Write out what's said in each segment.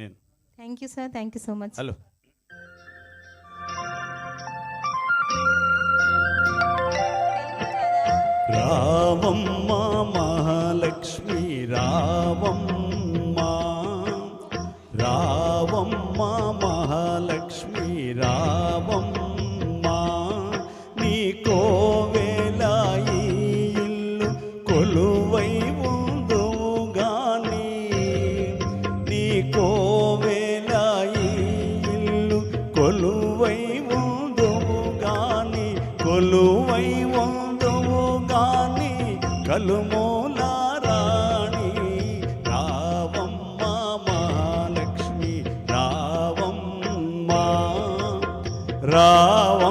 నేను. Thank you sir thank you so much hello రావమ్మ మహాలక్ష్మి రావమ్మ. రావమ్మ మహాలక్ష్మి రావమ్మ. నీ కోవెల ఇల్లు కొలువై ఉందువు గాని నీ కోవెల కలుమూల రాణి రావమ్మ మహాలక్ష్మి రావమ్మ రావమ్మ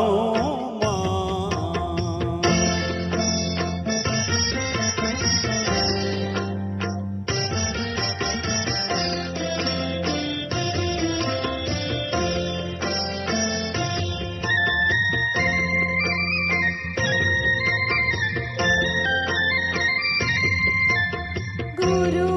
गुरु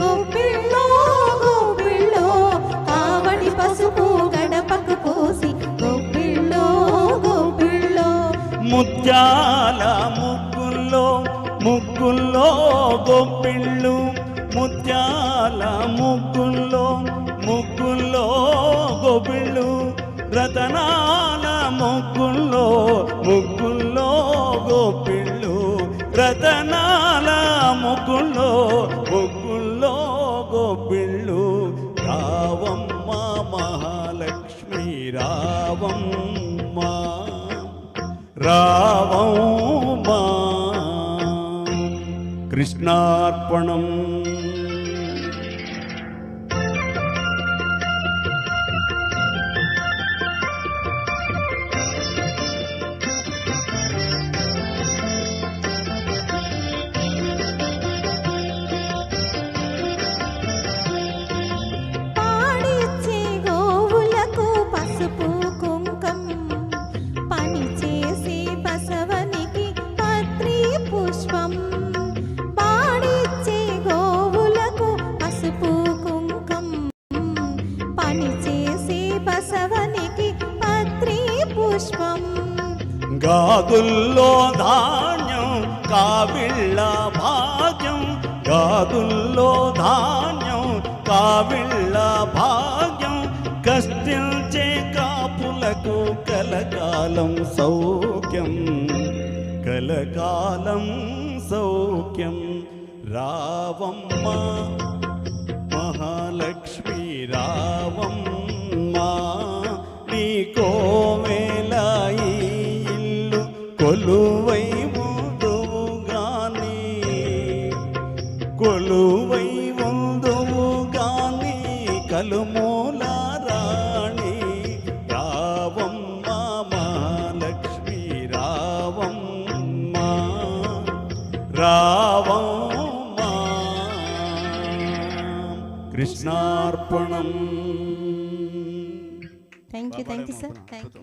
గొప్పిళ్ళో గొప్పిళ్ళో కావడి పసుపు గడపకు పూసి గొప్పిళ్ళో గొప్పిళ్ళో ముత్యాల ముగ్గుల్లో ముగ్గుల్లో గొప్పిళ్ళు ముత్యాల ముగ్గుల్లో ముగ్గుల్లో గొబిళ్ళు రతనాల ముగ్గుల్లో ముగ్గుల్లో గోపిళ్ళు. రతనాల ముగ్గుల్లో ముగ్గుల్లో గోపిళ్ళు. రావమ్మ మహాలక్ష్మి రావమ్మ రావమ్మ. కృష్ణార్పణం గాదుల్లో ధాన్యం కావిళ్ళ భాగ్యం. గాదుల్లో ధాన్యం కావిళ్ళ భాగ్యం. కష్టించే కాపులకు కలకాలం సౌఖ్యం. కలకాలం సౌఖ్యం. రావమ్మ ఇల్లు కొలువై ఉందువు గాని కొలువై ఉందువు గాని కలుమూల రాణి రావమ్మ మహాలక్ష్మి రావమ్మ రావమ్మ. Krishna కృష్ణార్పణం thank you thank you sir thank you.